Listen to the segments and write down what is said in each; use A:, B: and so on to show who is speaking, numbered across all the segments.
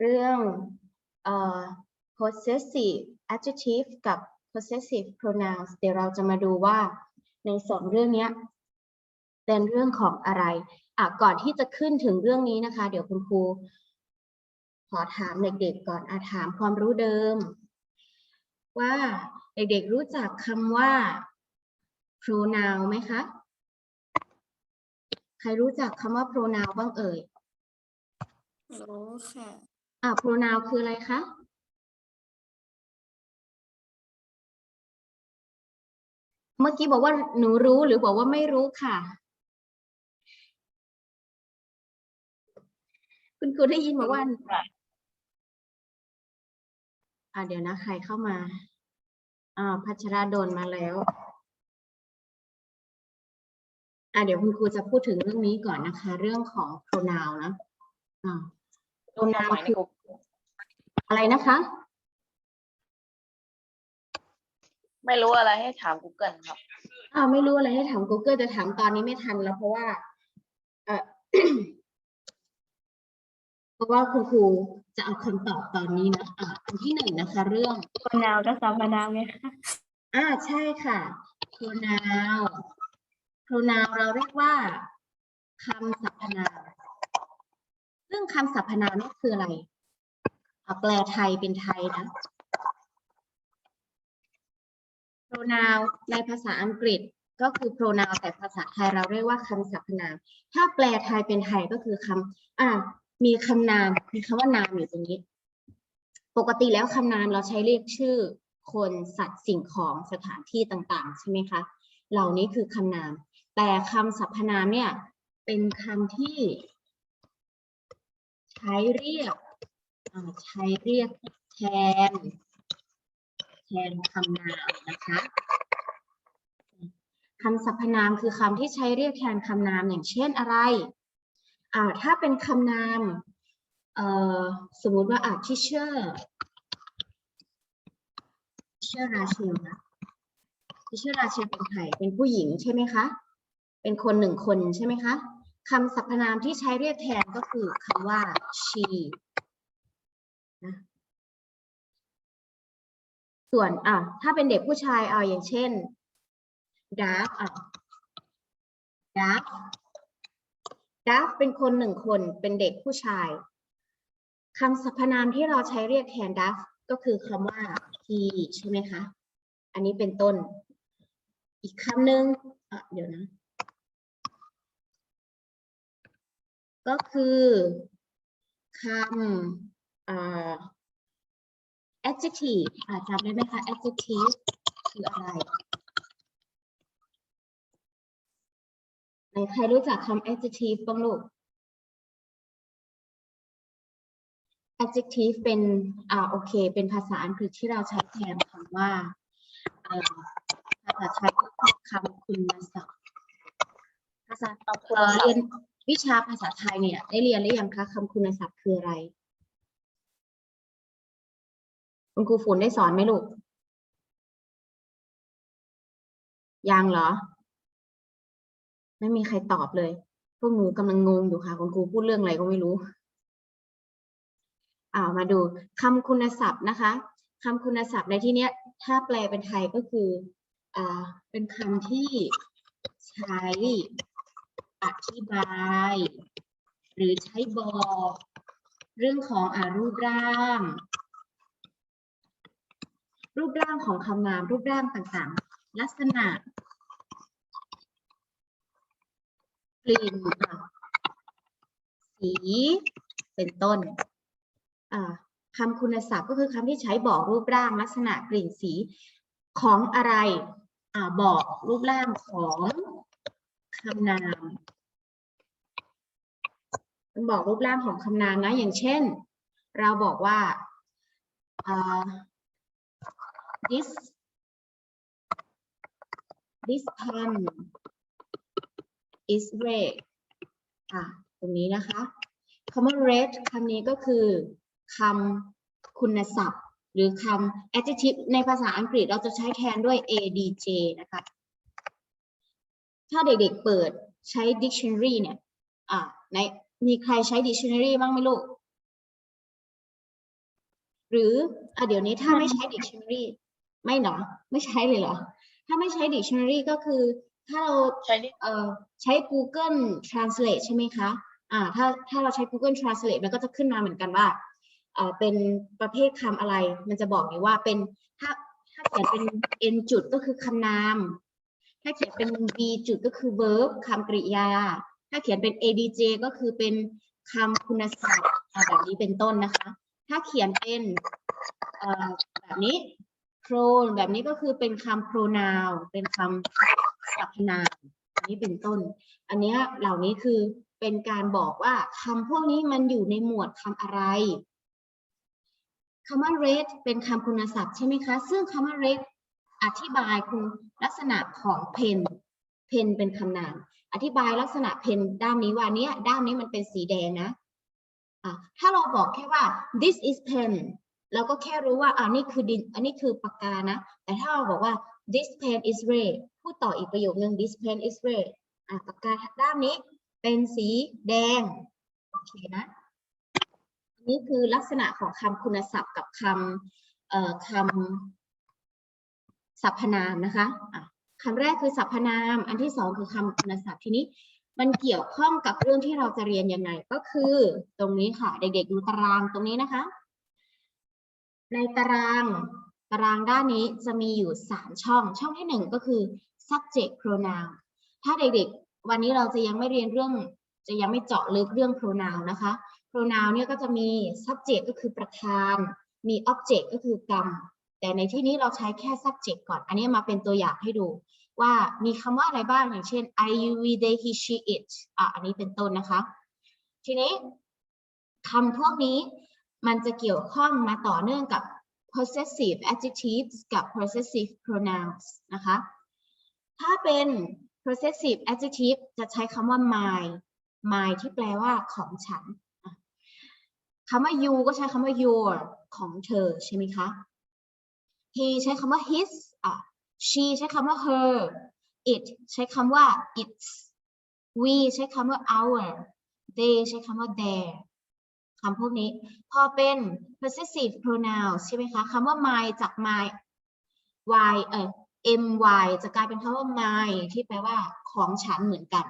A: เรื่อง possessive adjective กับ possessive pronouns เดี๋ยวเราจะมาดูว่าในสองเรื่องนี้เป็นเรื่องของอะไรอะก่อนที่จะขึ้นถึงเรื่องนี้นะคะ เดี๋ยวคุณครูขอถามเด็กๆก่อนอาถามความรู้เดิม ว่าเด็กๆรู้จักคำว่า pronoun ไหมคะ ใครรู้จักคำว่า pronoun บ้างเอ่ย
B: รู้ค่ะ
A: อะ pronoun คืออะไรคะเมื่อกี้บอกว่าหนูรู้หรือบอกว่าไม่รู้ค่ะ คุณครูได้ยินบอกว่าอ่าเดี๋ยวนะ ใครเข้ามา อ่า พัชราดลมาแล้ว อ่าเดี๋ยวคุณครูจะพูดถึงเรื่องนี้ก่อนนะคะ เรื่องของ pronoun นะอ่า pronoun คืออะไรนะคะ
C: ไม่รู้อะไรให้ถาม Google ครับ
A: อ่าไม่รู้อะไรให้ถาม Google จะถามตอนนี้ไม่ทันแล้วเพราะว่า เออ เพราะว่าคุณครูจะเอาคำตอบตอนนี้นะอ่าอันที่หนึ่งนะคะ เรื่อง
B: คนนาวก็สัมมนาวไงคะ
A: อ่าใช่ค่ะ pronoun pronoun เราเรียกว่าคำสรรพนาม ซึ่งคำสรรพนามนี่คืออะไรแปลไทยเป็นไทยนะ pronoun ในภาษาอังกฤษก็คือ pronoun แต่ภาษาไทยเราเรียกว่าคำสรรพนาม ถ้าแปลไทยเป็นไทยก็คือคำอ่ามีคำนาม มีคำว่านามอยู่ตรงนี้ ปกติแล้วคำนามเราใช้เรียกชื่อ คนสัตว์สิ่งของสถานที่ต่างๆ ใช่ไหมคะ เหล่านี้คือคำนาม แต่คำสรรพนามเนี่ยเป็นคำที่ ใช้เรียกใช้เรียกแทน แทนคำนามนะคะคำสรรพนามคือคำที่ใช้เรียกแทนคำนามอย่างเช่นอะไรอ่าถ้าเป็นคำนามเอ่อสมมติว่าอ่า teacher teacher ราเชลนะ teacher ราเชลเป็นใครเป็นผู้หญิงใช่ไหมคะ เป็นคนหนึ่งคนใช่ไหมคะ คำสรรพนามที่ใช้เรียกแทนก็คือคำว่า she นะส่วนอะถ้าเป็นเด็กผู้ชายเอาอย่างเช่น dark อะ dark dark เป็นคนหนึ่งคนเป็นเด็กผู้ชายคำสรรพนามที่เราใช้เรียกแทน dark ก็คือคำว่า he ใช่ไหมคะ อันนี้เป็นต้น อีกคำหนึ่งอะเดี๋ยวนะ ก็คือคำอ adjective อ่าจำได้ไหมคะ adjective คืออะไรใครรู้จักคำ adjective บ้างลูก adjective เป็น อ่า โอเค เป็นภาษาอังกฤษที่เราใช้แทนคำว่าอ่าภาษาไทยก็คือคำคุณศัพท์ภาษา
C: คำคุณ
A: เอ่อ
C: ศัพ
A: เรียน วิชาภาษาไทยเนี่ยได้เรียนหรือยังคะคำคุณศัพท์คืออะไร คุณครูฝนได้สอนไหมลูก ยังเหรอ ไม่มีใครตอบเลย พวกหนูกำลังงงอยู่ค่ะ คุณครูพูดเรื่องอะไรก็ไม่รู้อ่ามาดูคำคุณศัพท์นะคะคำคุณศัพท์ในที่นี้ถ้าแปลเป็นไทยก็คืออ่าเป็นคำที่ใช้ อธิบาย หรือใช้บอก เรื่องของอารูปร่าง รูปร่างของคำนามรูปร่างต่างๆ ลักษณะกลิ่นสี เป็นต้นคำคุณศัพท์ก็คือคำที่ใช้บอกรูปร่างลักษณะกลิ่นสีของอะไรอบอกรูปร่างของ คำนามมันบอกรูปร่างของคำนามนะ อย่างเช่น เราบอกว่าอ่า this this pen is red อะตรงนี้นะคะคำว่า red คำนี้ก็คือคำคุณศัพท์ หรือคำ adjective ในภาษาอังกฤษเราจะใช้แทนด้วย adj นะคะ ถ้าเด็กๆเปิดใช้ dictionary เนี่ย อะในมีใครใช้ dictionary บ้างไหมลูก หรืออะเดี๋ยวนี้ถ้าไม่ใช้ dictionary ไม่เหรอไม่ใช้เลยเหรอ ถ้าไม่ใช้ dictionary ก็คือ ถ้าเรา
C: ใช้นี่
A: เอ่อใช้ Google Translate ใช่ไหมคะ อ่า ถ้าถ้าเราใช้ Google Translate มันก็จะขึ้นมาเหมือนกันว่าเอ่อเป็นประเภทคำอะไร มันจะบอกอยู่ว่าเป็นถ้าถ้าเขียนเป็น n จุดก็คือคำนาม ถ้าเขียนเป็น v จุดก็คือ verb คำกริยา ถ้าเขียนเป็น adj ก็คือเป็นคำคุณศัพท์แบบนี้เป็นต้นนะคะ ถ้าเขียนเป็นแบบนี้ pronoun แบบนี้ก็คือเป็นคำ pronoun เป็นคำสรรพนามอันนี้เป็นต้น อันนี้เหล่านี้คือเป็นการบอกว่าคำพวกนี้มันอยู่ในหมวดคำอะไรคำว่า red เป็นคำคุณศัพท์ใช่ไหมคะ ซึ่งคำว่า red อธิบายคุณ ลักษณะของ pen pen เป็นคำนาม อธิบายลักษณะ pen ด้านนี้ว่าเนี้ยด้านนี้มันเป็นสีแดงนะะถ้าเราบอกแค่ว่า this is pen เราก็แค่รู้ว่าอ่านี่คือดิน อันนี้คือปากกานะ แต่ถ้าเราบอกว่า this pen is red พูดต่ออีกประโยคนึง this pen is red อะปากกาด้านนี้เป็นสีแดง โอเคนะอันนี้คือลักษณะของคำคุณศัพท์กับคำเอ่อคำ สรรพนามนะคะะคำแรกคือสรรพนาม อันที่สองคือคำคุณศัพท์ทีนี้ มันเกี่ยวข้องกับเรื่องที่เราจะเรียนยังไง ก็คือตรงนี้ค่ะ เด็กๆดูตารางตรงนี้นะคะ ในตารางตารางด้านนี้จะมีอยู่ 3 ช่อง ช่องที่ 1 ก็คือ subject pronoun ถ้าเด็กๆ วันนี้เราจะยังไม่เรียนเรื่อง จะยังไม่เจาะลึกเรื่อง pronoun นะคะ pronoun เนี่ยก็จะมี subject ก็คือประธาน มี object ก็คือกรรม แต่ในที่นี้เราใช้แค่ subject ก่อน อันนี้มาเป็นตัวอย่างให้ดูว่ามีคำว่าอะไรบ้างอย่างเช่น I you we they he she it อะอันนี้เป็นต้นนะคะ ทีนี้คำพวกนี้มันจะเกี่ยวข้องมาต่อเนื่องกับ possessive adjectives กับ possessive pronouns นะคะ ถ้าเป็น possessive adjective จะใช้คำว่า my my ที่แปลว่าของฉันคำว่า you ก็ใช้คำว่า your ของเธอใช่ไหมคะ he ใช้คำว่า his อะ she ใช้คำว่า her it ใช้คำว่า its we ใช้คำว่า our they ใช้คำว่า their คำพวกนี้ พอเป็น possessive pronouns ใช่ไหมคะคำว่า my จาก my y เอ่อ my จะกลายเป็นคำว่า my ที่แปลว่าของฉันเหมือนกัน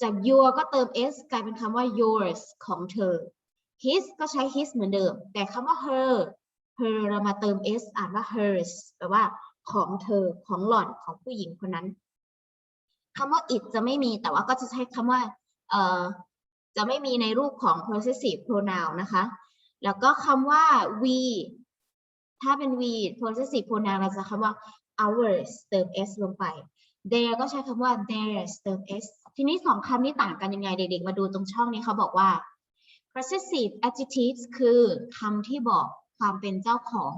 A: จาก your ก็เติม s กลายเป็นคำว่า yours ของเธอ his ก็ใช้ his เหมือนเดิม แต่คำว่า her her เรามาเติม s อ่านว่า hers แปลว่าของเธอของหล่อนของผู้หญิงคนนั้นคำว่า it จะไม่มีแต่ว่าก็จะใช้คำว่าเอ่อจะไม่มีในรูปของ possessive pronoun นะคะ แล้วก็คำว่า we ถ้าเป็น we possessive pronoun เราจะคำว่า ours เติม s ลงไป their ก็ใช้คำว่า theirs เติม s ทีนี้สองคำนี้ต่างกันยังไง เด็กๆ มาดูตรงช่องนี้เขาบอกว่า possessive adjectives คือคำที่บอก ความเป็นเจ้าของ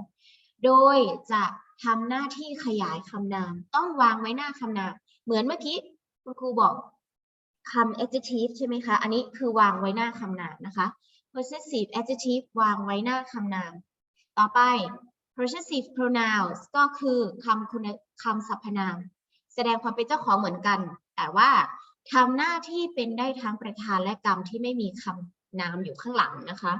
A: โดยจะทำหน้าที่ขยายคำนาม ต้องวางไว้หน้าคำนาม เหมือนเมื่อกี้คุณครูบอกคำ adjective ใช่ไหมคะ อันนี้คือวางไว้หน้าคำนามนะคะ possessive adjective วางไว้หน้าคำนาม ต่อไป possessive pronouns ก็คือคำคุณคำสรรพนาม แสดงความเป็นเจ้าของเหมือนกัน แต่ว่าทำหน้าที่เป็นได้ทั้งประธานและกรรมที่ไม่มีคำนามอยู่ข้างหลังนะคะ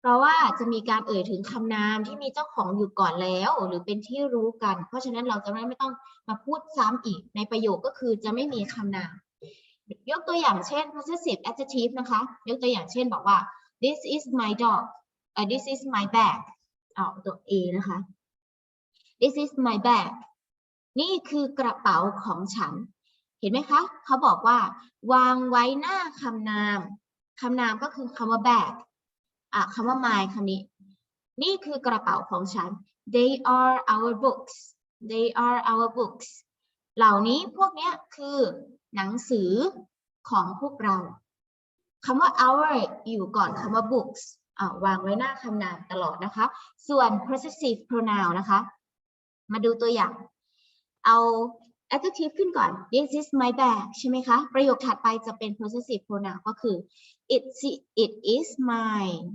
A: เพราะว่าจะมีการเอ่ยถึงคำนามที่มีเจ้าของอยู่ก่อนแล้ว หรือเป็นที่รู้กัน เพราะฉะนั้นเราจะไม่ไม่ต้องมาพูดซ้ำอีก ในประโยคก็คือจะไม่มีคำนาม ยกตัวอย่างเช่น possessive adjective นะคะ ยกตัวอย่างเช่นบอกว่า this is my dog เอ่อ this is my bag เอาตัว A นะคะ this is my bag นี่คือกระเป๋าของฉัน เห็นไหมคะ เขาบอกว่า วางไว้หน้าคำนาม คำนามก็คือคำว่า bag อะคำว่า my คำนี้ นี่คือกระเป๋าของฉัน they are our books they are our books เหล่านี้พวกเนี้ยคือหนังสือของพวกเราคำว่า our อยู่ก่อนคำว่า books อ่าวางไว้หน้าคำนามตลอดนะคะ ส่วน possessive pronoun นะคะ มาดูตัวอย่าง เอา adjective ขึ้นก่อน this is my bag ใช่ไหมคะ ประโยคถัดไปจะเป็น possessive pronoun ก็คือ it it is mine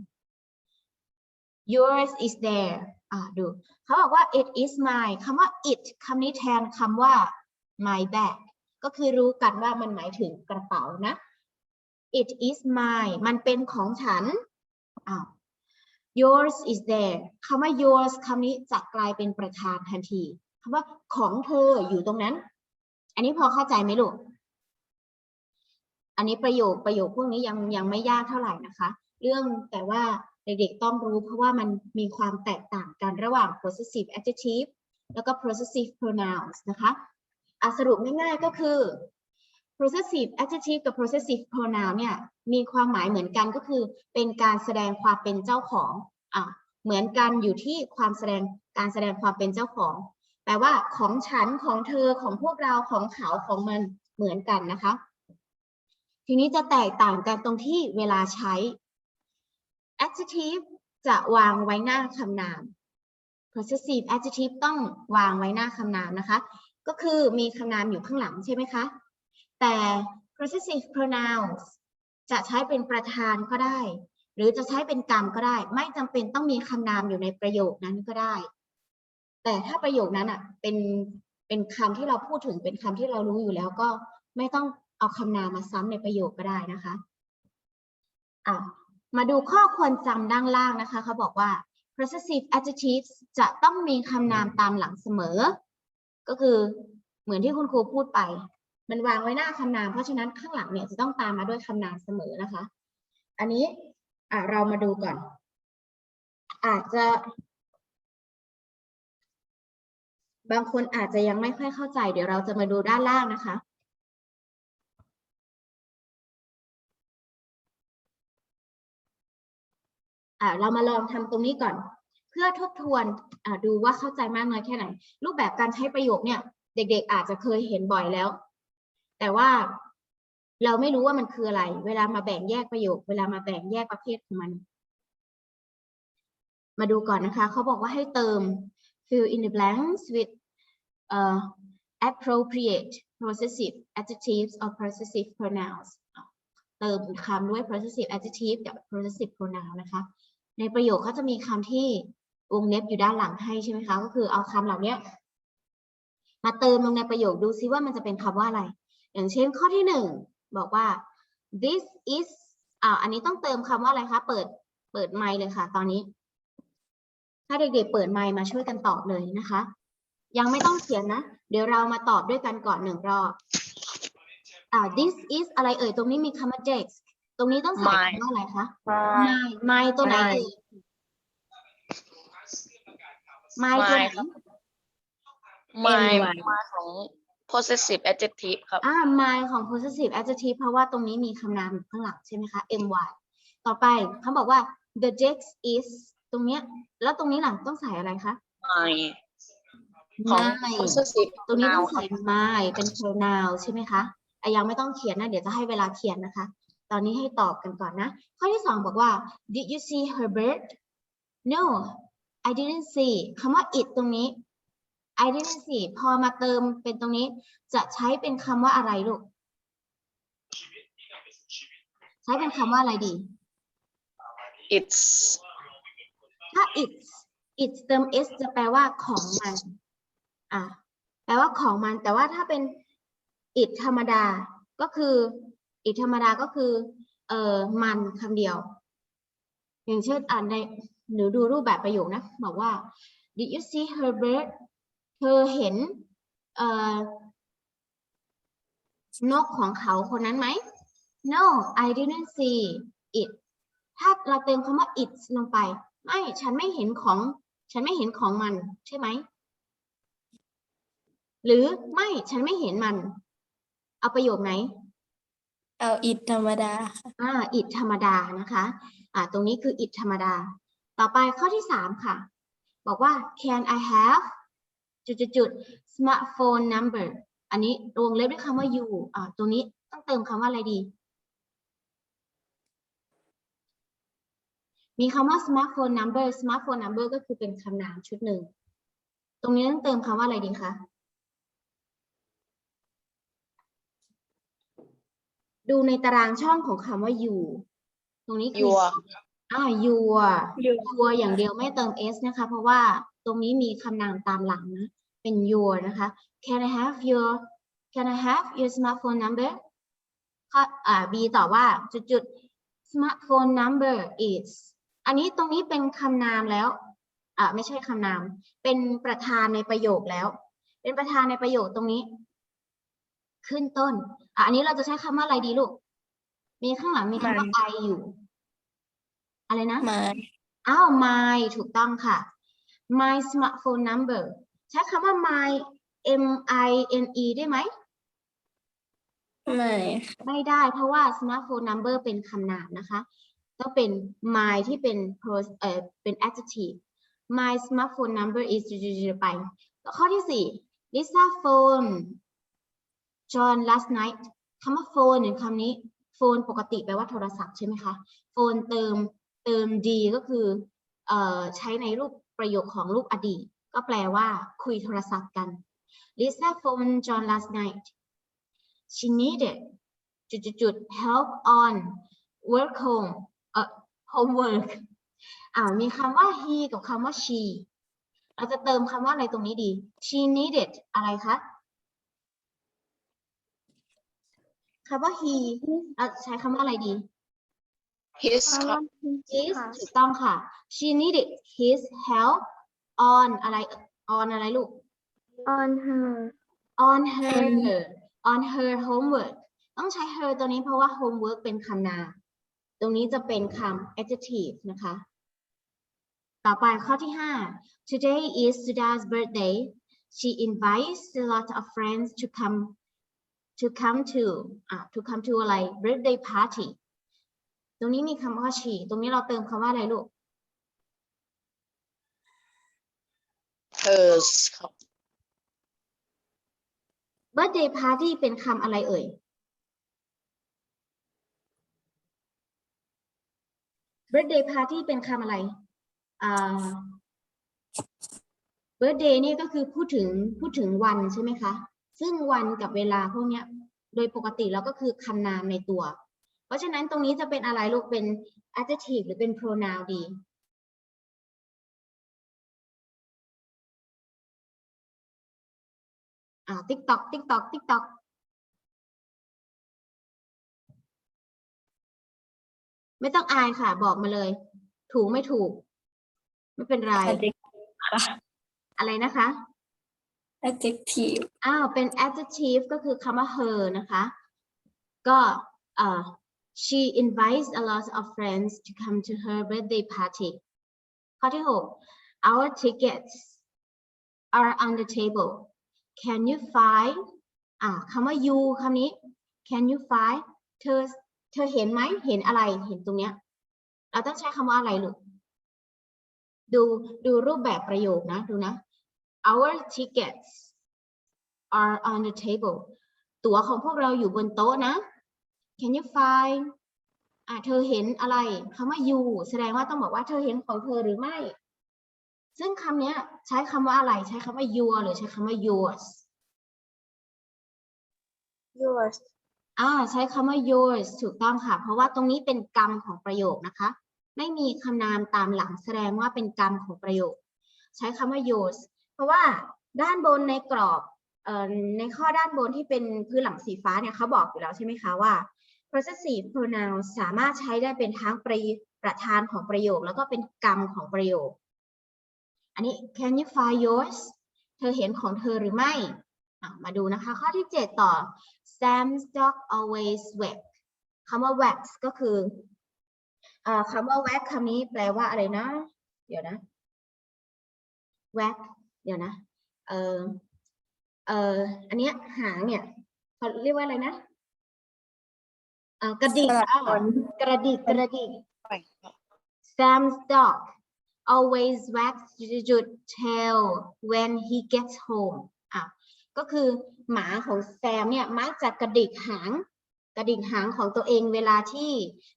A: yours is there อ่าดูเขาบอกว่า it is mine คำว่า it คำนี้แทนคำว่า my bag ก็คือรู้กันว่ามันหมายถึงกระเป๋านะ it is mine มันเป็นของฉันอ้าว yours is there คำว่า yours คำนี้จะกลายเป็นประธานทันทีคำว่าของเธออยู่ตรงนั้น อันนี้พอเข้าใจไหมลูก อันนี้ประโยคประโยคพวกนี้ยังยังไม่ยากเท่าไหร่นะคะ เรื่องแต่ว่า เด็กๆต้องรู้เพราะว่ามันมีความแตกต่างกันระหว่าง possessive adjective แล้วก็ possessive pronouns นะคะอะสรุปง่ายๆก็คือ possessive adjective กับ possessive pronoun เนี่ยมีความหมายเหมือนกันก็คือ เป็นการแสดงความเป็นเจ้าของอะเหมือนกันอยู่ที่ความแสดงการแสดงความเป็นเจ้าของ แปลว่าของฉันของเธอของพวกเราของเขาของมันเหมือนกันนะคะ ทีนี้จะแตกต่างกันตรงที่เวลาใช้ adjective จะวางไว้หน้าคำนาม possessive adjective ต้องวางไว้หน้าคำนามนะคะ ก็คือมีคำนามอยู่ข้างหลังใช่ไหมคะ แต่ possessive pronouns จะใช้เป็นประธานก็ได้ หรือจะใช้เป็นกรรมก็ได้ ไม่จำเป็นต้องมีคำนามอยู่ในประโยคนั้นก็ได้ แต่ถ้าประโยคนั้นอะเป็นเป็นคำที่เราพูดถึงเป็นคำที่เรารู้อยู่แล้วก็ไม่ต้องเอาคำนามมาซ้ำในประโยคก็ได้นะคะอะ มาดูข้อควรจำด้านล่างนะคะเขาบอกว่า possessive adjectives จะต้องมีคำนามตามหลังเสมอ ก็คือเหมือนที่คุณครูพูดไป มันวางไว้หน้าคำนาม เพราะฉะนั้นข้างหลังเนี่ยจะต้องตามมาด้วยคำนามเสมอนะคะ อันนี้เรามาดูก่อน อาจจะ บางคนอาจจะยังไม่ค่อยเข้าใจ เดี๋ยวเราจะมาดูด้านล่างนะคะ เรามาลองทำตรงนี้ก่อน เพื่อทบทวนดูว่าเข้าใจมากน้อยแค่ไหน รูปแบบการใช้ประโยคเนี่ย เด็กๆ อาจจะเคยเห็นบ่อยแล้ว แต่ว่าเราไม่รู้ว่ามันคืออะไร เวลามาแบ่งแยกประโยค เวลามาแบ่งแยกประเภทของมัน มาดูก่อนนะคะ เขาบอกว่าให้เติม fill in the blanks with uh, appropriate possessive adjectives or possessive pronouns เติมคำด้วย possessive adjective กับ possessive pronoun นะคะ ในประโยคเขาจะมีคำที่วงเล็บอยู่ด้านหลังให้ใช่ไหมคะ ก็คือเอาคำเหล่านี้มาเติมลงในประโยคดูซิว่ามันจะเป็นคำว่าอะไร อย่างเช่นข้อที่หนึ่งบอกว่า this is อ่าอันนี้ต้องเติมคำว่าอะไรคะ เปิด เปิดไมค์เลยค่ะ ตอนนี้ ถ้าเด็กๆเปิดไมค์มาช่วยกันตอบเลยนะคะ ยังไม่ต้องเขียนนะ เดี๋ยวเรามาตอบด้วยกันก่อนหนึ่งรอบ อ่า this is อะไรเอ่ย ตรงนี้มีคำว่า desk ต รงนี้ต้องใส่
C: My
A: คำว่าอะไรคะ
C: My
A: my my ตัวไหน
C: My
A: เอ่ย my ตัวไหน
C: My หมายหมายของ possessive adjective ครับ
A: อ่า my ของ possessive adjective เพราะว่าตรงนี้มีคำนามอยู่ข้างหลังใช่ไหมคะ my ต่อไปเขาบอกว่า the desk is ตรงเนี้ย แล้วตรงนี้หลังต้องใส่อะไรคะ
C: my ของ
A: my
C: possessive
A: ตรงนี้ต้อง
C: noun
A: ใส่ my เป็น pronoun ใช่ไหมคะอะยังไม่ต้องเขียนนะ เดี๋ยวจะให้เวลาเขียนนะคะ ตอนนี้ให้ตอบกันก่อนนะ ข้อที่สองบอกว่า did you see her bird no I didn't see คำว่า it ตรงนี้ I didn't see พอมาเติมเป็นตรงนี้ จะใช้เป็นคำว่าอะไรลูก ใช้เป็นคำว่าอะไรดี
C: it's
A: ถ้า it's it's เติม s จะแปลว่าของมัน อะ แปลว่าของมัน แต่ว่าถ้าเป็น it ธรรมดา ก็คือ it ธรรมดาก็คือ เอ่อมันคำเดียว อย่างเช่นอ่านในหรือดูรูปแบบประโยคนะบอกว่า did you see her bird เธอเห็นเอ่อนกของเขาคนนั้นไหม no I didn't see it ถ้าเราเติมคำว่า it ลงไป ไม่ ฉันไม่เห็นของ ฉันไม่เห็นของมัน ใช่ไหม หรือไม่ ฉันไม่เห็นมัน เอาประโยคไหน
B: เอาอิดธรรมดาค่ะ
A: อ่า it ธรรมดานะคะอ่าตรงนี้คือ it ธรรมดา ต่อไปข้อที่สามค่ะ บอกว่า can I have จุดจุดจุด smartphone number อันนี้วงเล็บด้วยคำว่า you อ่าตรงนี้ต้องเติมคำว่าอะไรดี มีคำว่า smartphone number smartphone number ก็คือเป็นคำนามชุดหนึ่ง ตรงนี้ต้องเติมคำว่าอะไรดีคะ ดูในตารางช่องของคำว่า you ตรงนี้คือ
C: your
A: อ่า your
B: อยู่
A: your อย่างเดียวไม่เติม s นะคะ เพราะว่าตรงนี้มีคำนามตามหลังนะ เป็น your นะคะ can I have your can I have your smartphone number ข้ออ่า b ตอบว่าจุดจุด smartphone number is อันนี้ตรงนี้เป็นคำนามแล้ว อ่าไม่ใช่คำนาม เป็นประธานในประโยคแล้ว เป็นประธานในประโยคตรงนี้ ขึ้นต้น อะ อันนี้เราจะใช้คำว่าอะไรดีลูก มีข้างหลังมีคำว่า I อยู่ อะไรนะ
B: my
A: อ้าว my ถูกต้องค่ะ my smartphone number ใช้คำว่า my m i n e ได้ไหม
B: my
A: ไม่ได้เพราะว่า smartphone number เป็นคำนามนะคะ ต้องเป็น my ที่เป็น pros เอ่อเป็น adjective my smartphone number is ไปแล้วข้อที่สี่ Lisa phone John last night คำว่า phone ในคำนี้ phone ปกติแปลว่าโทรศัพท์ใช่ไหมคะ phone เติมเติม d ก็คือเอ่อใช้ในรูปประโยคของรูปอดีต ก็แปลว่าคุยโทรศัพท์กัน Lisa phone John last night she needed จุดจุดจุด help on work home เอ่อ homework อ่ามีคำว่า he กับคำว่า she เราจะเติมคำว่าอะไรตรงนี้ดี she needed อะไรคะ คำว่า he เราใช้คำว่าอะไรดี
C: his ครับ
A: his ถูกต้องค่ะ she needed his help on อะไร on อะไรลูก
B: on her
A: on her on her homework ต้องใช้ her ตัวนี้เพราะว่า homework เป็นคำนาม ตรงนี้จะเป็นคำ adjective นะคะ ต่อไปข้อที่ 5 today is Suda's birthday she invites a lot of friends to come to come to อะ to come to อะไร birthday party ตรงนี้มีคำว่า she ตรงนี้เราเติมคำว่าอะไรลูก
C: hers ครับ
A: birthday party เป็นคำอะไรเอ่ย birthday party เป็นคำอะไรอ่า birthday นี่ก็คือพูดถึงพูดถึงวันใช่ไหมคะ ซึ่งวันกับเวลาพวกเนี้ยโดยปกติแล้วก็คือคำนามในตัว เพราะฉะนั้นตรงนี้จะเป็นอะไรลูกเป็น adjective หรือเป็น pronoun ดี อ่า TikTok TikTok TikTok ไม่ต้องอายค่ะ บอกมาเลย ถูกไม่ถูก ไม่เป็นไร
B: adjective ค่ะ
A: อะไรนะคะ
B: adjective
A: อ้าวเป็น adjective ก็คือคำว่า her นะคะ ก็เอ่อ she invites a lot of friends to come to her birthday party ข้อที่ 6 our tickets are on the table can you find อ่าคำว่า you คำนี้ can you find เธอเธอเห็นไหมเห็นอะไรเห็นตรงเนี้ย เราต้องใช้คำว่าอะไรลูกดูดูรูปแบบประโยคนะ ดูนะ our tickets are on the table ตั๋วของพวกเราอยู่บนโต๊ะนะ can you find อะเธอเห็นอะไรคำว่า you แสดงว่าต้องบอกว่าเธอเห็นของเธอหรือไม่ ซึ่งคำเนี้ยใช้คำว่าอะไร ใช้คำว่า your หรือใช้คำว่า yours
B: yours
A: อ่าใช้คำว่า yours ถูกต้องค่ะ เพราะว่าตรงนี้เป็นกรรมของประโยคนะคะ ไม่มีคำนามตามหลังแสดงว่าเป็นกรรมของประโยค ใช้คำว่า yours เพ ราะว่าด้านบนในกรอบอในข้อด้านบนที่เป็นพื้นหลังสีฟ้าเนี่ยเขาบอกอยู่แล้วใช่ไหมคะว่า possessive pronoun สามารถใช้ได้เป็นทั้งประประธานของประโยค แล้วก็เป็นกรรมของประโยค อันนี้ can you find yours เธอเห็นของเธอหรือไม่ มาดูนะคะ ข้อที่ 7 ต่อ Sam's dog always wag คำว่า wax ก็คืออคำว่า wax คำนี้แปลว่าอะไรนะ เดี๋ยวนะ wax เดี๋ยวนะเออเอออันเนี้ยหางเนี่ยเขาเรียกว่าอะไรนะเอ่อกระดิก
B: สลับ
A: อ้าว
B: ขน
A: กระดิกกระดิก
C: ไปครับ
A: Sam's dog always wags juju tail when he gets home อะก็คือหมาของแซมเนี่ยมักจะกระดิกหาง กระดิกหางของตัวเองเวลาที่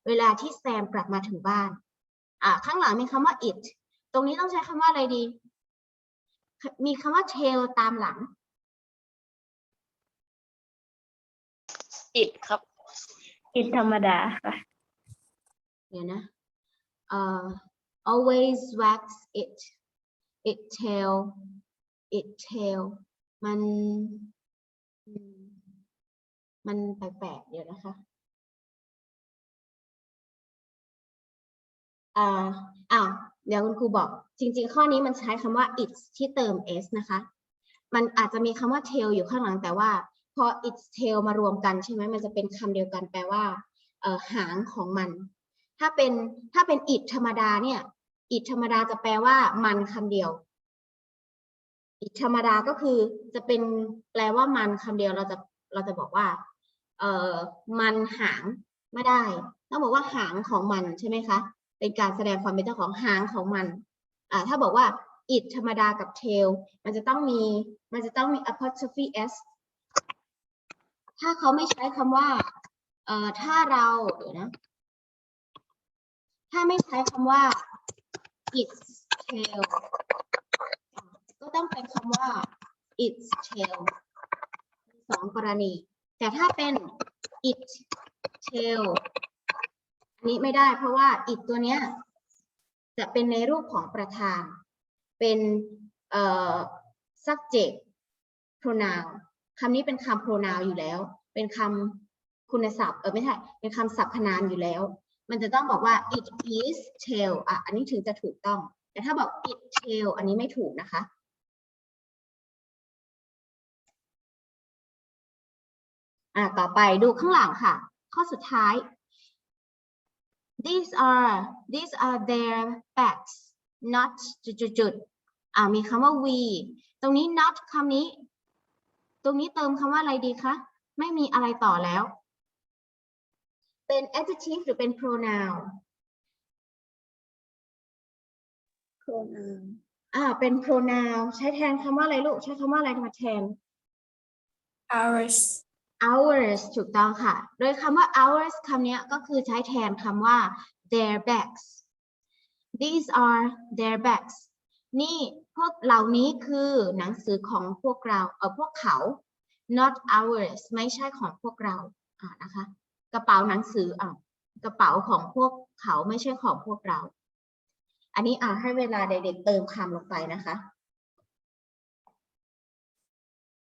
A: เวลาที่แซมกลับมาถึงบ้าน อะข้างหลังมีคำว่า it ตรงนี้ต้องใช้คำว่าอะไรดี มีคำว่า tail ตามหลัง
C: it ครับ
B: it ธรรมดาค่ะ
A: เดี๋ยวนะเอ่อ always wax it it tail it tail มันอืมมันแปลกๆเดี๋ยวนะคะอ่าอ้าว เดี๋ยวคุณครูบอกจริง ๆ ข้อนี้มันใช้คำว่า its ที่เติม s นะคะ มันอาจจะมีคำว่า tail อยู่ข้างหลังแต่ว่าพอ its tail มารวมกันใช่ไหมมันจะเป็นคำเดียวกันแปลว่าหางของมัน ถ้าเป็นถ้าเป็น it ธรรมดาเนี่ย it ธรรมดาจะแปลว่ามันคำเดียว it ธรรมดาก็คือจะเป็นแปลว่ามันคำเดียวเราจะเราจะบอกว่าเออมันหางไม่ได้ ต้องบอกว่าหางของมันใช่ไหมคะ เป็นการแสดงความเป็นเจ้าของหางของมันอ่าถ้าบอกว่า it ธรรมดากับ tail มันจะต้องมีมันจะต้องมี apostrophe s ถ้าเขาไม่ใช้คำว่าเอ่อถ้าเราเดี๋ยวนะถ้าไม่ใช้คำว่า its tail ก็ต้องเป็นคำว่า its tail สองกรณี แต่ถ้าเป็น it tail นนี้ไม่ได้เพราะว่า it ตัวเนี้ยจะเป็นในรูปของประธาน เป็นเอ่อ subject pronoun คำนี้เป็นคำ pronoun อยู่แล้ว เป็นคำคุณศัพท์เออไม่ใช่เป็นคำสรรพนามอยู่แล้ว มันจะต้องบอกว่า it is tail อะอันนี้ถึงจะถูกต้อง แต่ถ้าบอก it tail อันนี้ไม่ถูกนะคะอ่าต่อไปดูข้างหลังค่ะ ข้อสุดท้าย these are these are their backs not จุดจุดจุดอ่ามีคำว่า we ตรงนี้ not คำนี้ ตรงนี้เติมคำว่าอะไรดีคะ ไม่มีอะไรต่อแล้ว เป็น adjective หรือเป็น pronoun
B: pronoun
A: อ่า เป็น pronoun ใช้แทนคำว่าอะไรลูก ใช้คำว่าอะไรมาแทน
B: ours
A: ours ถูกต้องค่ะ โดยคำว่า ours คำนี้ก็คือใช้แทนคำว่า their bags these are their bags นี่พวกเหล่านี้คือหนังสือของพวกเราเออพวกเขา not ours ไม่ใช่ของพวกเราอ่านะคะ กระเป๋าหนังสืออะกระเป๋าของพวกเขาไม่ใช่ของพวกเรา อันนี้อ่าให้เวลาเด็กๆเติมคำลงไปนะคะ